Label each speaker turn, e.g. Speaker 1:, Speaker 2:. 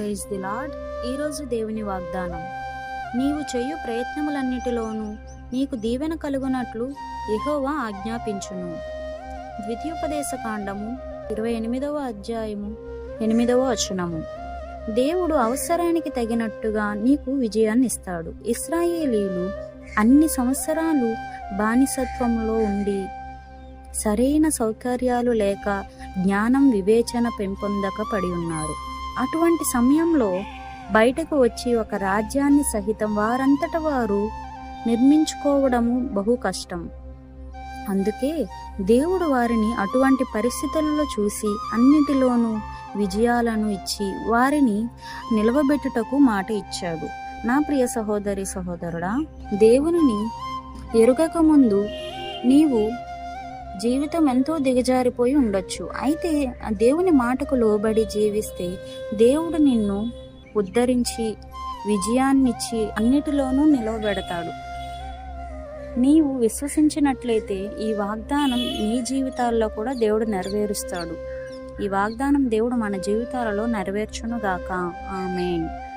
Speaker 1: Praise the lord ఈరోజు దేవుని వాగ్దానం. నీవు చేయు ప్రయత్నములన్నిటిలోనూ నీకు దీవెన కలుగునట్లు యెహోవా ఆజ్ఞాపించును. ద్వితీయోపదేశ కాండము ఇరవై ఎనిమిదవ అధ్యాయము ఎనిమిదవ వచనము. దేవుడు అవసరానికి తగినట్టుగా నీకు విజయాన్ని ఇస్తాడు. ఇస్రాయేలీలు అన్ని సంవత్సరాలు బానిసత్వంలో ఉండి సరైన సౌకర్యాలు లేక జ్ఞానం వివేచన పెంపొందక పడి ఉన్నారు. అటువంటి సమయంలో బయటకు వచ్చి ఒక రాజ్యాన్ని సహితం వారంతట వారు నిర్మించుకోవడము బహు కష్టం. అందుకే దేవుడు వారిని అటువంటి పరిస్థితులలో చూసి అన్నిటిలోనూ విజయాలను ఇచ్చి వారిని నిలవబెట్టుటకు మాట ఇచ్చాడు. నా ప్రియ సహోదరి సహోదరుడా దేవునిని ఎరుగక ముందు నీవు జీవితం ఎంతో దిగజారిపోయి ఉండొచ్చు. అయితే ఆ దేవుని మాటకు లోబడి జీవిస్తే దేవుడు నిన్ను ఉద్ధరించి విజయాన్నిచ్చి అన్నిటిలోనూ నిలవబెడతాడు. నీవు విశ్వసించినట్లయితే ఈ వాగ్దానం నీ జీవితాల్లో కూడా దేవుడు నెరవేరుస్తాడు. ఈ వాగ్దానం దేవుడు మన జీవితాలలో నెరవేర్చునుగాక. ఆమెన్.